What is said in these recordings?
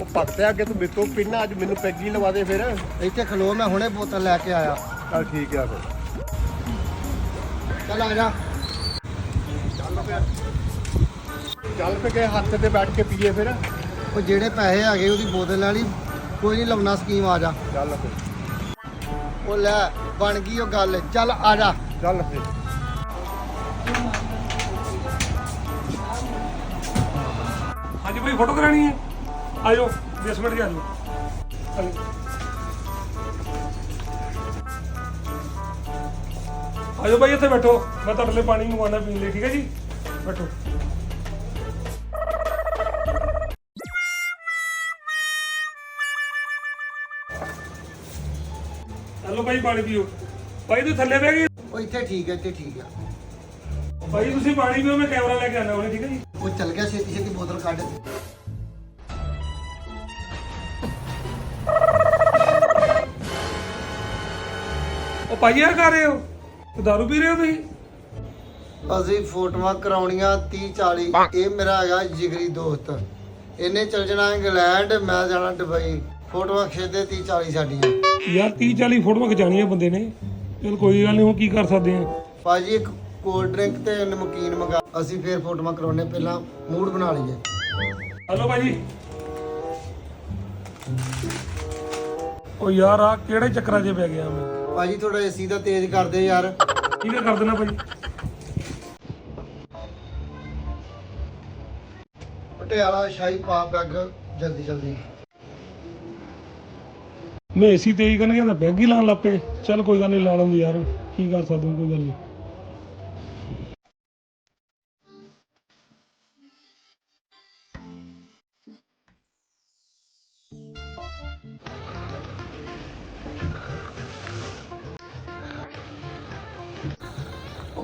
ਉਹ ਭਗਤਿਆ ਅੱਗੇ ਤੂੰ ਮੇਤੋਂ ਪਿੰਨਾ ਅੱਜ ਮੈਨੂੰ ਪੈਗੀ ਲਵਾ ਦੇ ਫਿਰ। ਇੱਥੇ ਖਲੋ ਮੈਂ ਹੁਣੇ ਬੋਤਲ ਲੈ ਕੇ ਆਇਆ। ਚੱਲ ਠੀਕ ਆ ਫਿਰ। ਚੱਲ ਆ ਜਾ। ਚੱਲ ਫਿਰ। ਚੱਲ ਫੇ ਕੇ ਹੱਥ ਤੇ ਬੈਠ ਕੇ ਪੀਏ ਫਿਰ। ਉਹ ਜਿਹੜੇ ਪੈਸੇ ਹੈਗੇ ਉਹਦੀ ਬੋਤਲ ਵਾਲੀ ਕੋਈ ਨਹੀਂ ਲਾਉਣਾ ਸਕੀਮ ਆ ਜਾ। ਚੱਲ ਫਿਰ। ਉਹ ਲੈ ਬਣ ਗਈ ਉਹ ਗੱਲ। ਚੱਲ ਆ ਜਾ। ਚੱਲ ਫਿਰ। ਹਾਂਜੀ ਭਾਈ ਫੋਟੋ ਕਰਾਣੀ ਹੈ? ਆਜੋ 10 ਮਿੰਟ ਜਾ ਜਾਓ ਚਲੋ ਆਜੋ ਭਾਈ ਇੱਥੇ ਬੈਠੋ। ਮੈਂ ਤੁਹਾਡੇ ਲਈ ਪਾਣੀ ਮੰਗਵਾਉਣਾ ਪੀਣ ਲਈ ਠੀਕ ਹੈ ਜੀ? ਬੈਠੋ। ਚਲੋ ਭਾਈ ਪਾਣੀ ਪੀਓ। ਭਾਈ ਤੂੰ ਥੱਲੇ ਬਹਿ ਗਈ। ਉਹ ਇੱਥੇ ਠੀਕ ਹੈ ਇੱਥੇ ਠੀਕ ਹੈ ਭਾਈ ਤੁਸੀਂ ਪਾਣੀ ਪੀਓ ਮੈਂ ਕੈਮਰਾ ਲੈ ਕੇ ਆਣਾ ਹੁਣੇ ਠੀਕ ਹੈ ਜੀ? ਉਹ ਚੱਲ ਗਿਆ ਛੇਤੀ ਛੇਤੀ ਬੋਤਲ ਕੱਢ। ਯਾਰ ਕਰ ਰਹੇ ਹੋ? ਤੂੰ ਦਾਰੂ ਪੀ ਰਹੇ ਹੋ ਤੁਸੀਂ? ਅਸੀਂ ਫੋਟੋਆਂ ਕਰਾਉਣੀਆਂ 30 40 ਇਹ ਮੇਰਾ ਹੈਗਾ ਜਿਗਰੀ ਦੋਸਤ। ਇਹਨੇ ਚੱਲ ਜਾਣਾ ਇੰਗਲੈਂਡ ਮੈਂ ਜਾਣਾ ਦੁਬਈ। ਫੋਟੋਆਂ ਖਿੱਚਦੇ 30 40 ਸਾਡੀਆਂ। ਯਾਰ 30 40 ਫੋਟੋਆਂ ਖਿਚਾਣੀਆਂ ਬੰਦੇ ਨੇ। ਚਲ ਕੋਈ ਗੱਲ ਨਹੀਂ ਹੁਣ ਕੀ ਕਰ ਸਕਦੇ ਆ? ਭਾਜੀ ਇੱਕ ਕੋਲਡ ਡਰਿੰਕ ਤੇ ਨਮਕੀਨ ਮੰਗਾ। ਅਸੀਂ ਫੇਰ ਫੋਟੋਆਂ ਕਰਾਉਣੇ ਪਹਿਲਾਂ ਮੂਡ ਬਣਾ ਲਈਏ। ਹਲੋ ਭਾਜੀ। ਉਹ ਯਾਰ ਆ ਕਿਹੜੇ ਚੱਕਰਾਂ 'ਚ ਪੈ ਗਿਆ ਮੈਂ? ਭਾਜੀ ਥੋੜਾ ਏਸੀ ਦਾ ਤੇਜ਼ ਕਰਦੇ ਯਾਰ। ਠੀਕ ਹੈ ਕਰ ਦੇਣਾ ਭਾਜੀ? ਪਟਿਆਲਾ ਸ਼ਾਹੀ ਪਾਪ ਗੱਗ ਜਲਦੀ ਜਲਦੀ। ਮੈਂ ਏਸੀ ਤੇਜ਼ ਕਰਨ ਗਿਆ ਤਾਂ ਬੈਗ ਹੀ ਲਾਣ ਲੱਪੇ ਚਲ ਕੋਈ ਗੱਲ ਨਹੀਂ ਲਾ ਲਾਂਗੇ ਯਾਰ। ਕੀ ਕਰ ਸਕਦੇ ਕੋਈ ਗੱਲ ਨਹੀਂ।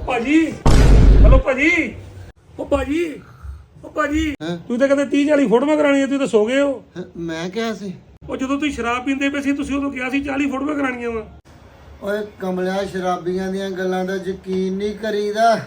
ਭਾਜੀ। ਹਲੋ ਭਾਜੀ। ਉਹ ਭਾਜੀ। ਉਹ ਭਾਜੀ। ਹੈਂ? ਤੂੰ ਤਾਂ ਕਹਿੰਦੇ 30 40 ਫੋਟੋਆਂ ਕਰਾਣੀਆਂ ਤੁਸੀਂ ਤਾਂ ਸੋ ਗਏ ਹੋ। ਹੈਂ, ਮੈਂ ਕਿਹਾ ਸੀ। ਉਹ ਜਦੋਂ ਤੁਸੀਂ ਸ਼ਰਾਬ ਪੀਂਦੇ ਪਏ ਸੀ ਤੁਸੀਂ ਉਦੋਂ ਕਿਹਾ ਸੀ 40 ਫੋਟੋਆਂ ਕਰਾਣੀਆਂ ਵਾ। ਓਏ ਕਮਲਿਆ ਸ਼ਰਾਬੀਆਂ ਦੀਆਂ ਗੱਲਾਂ ਦਾ ਯਕੀਨ ਨਹੀਂ ਕਰੀਦਾ।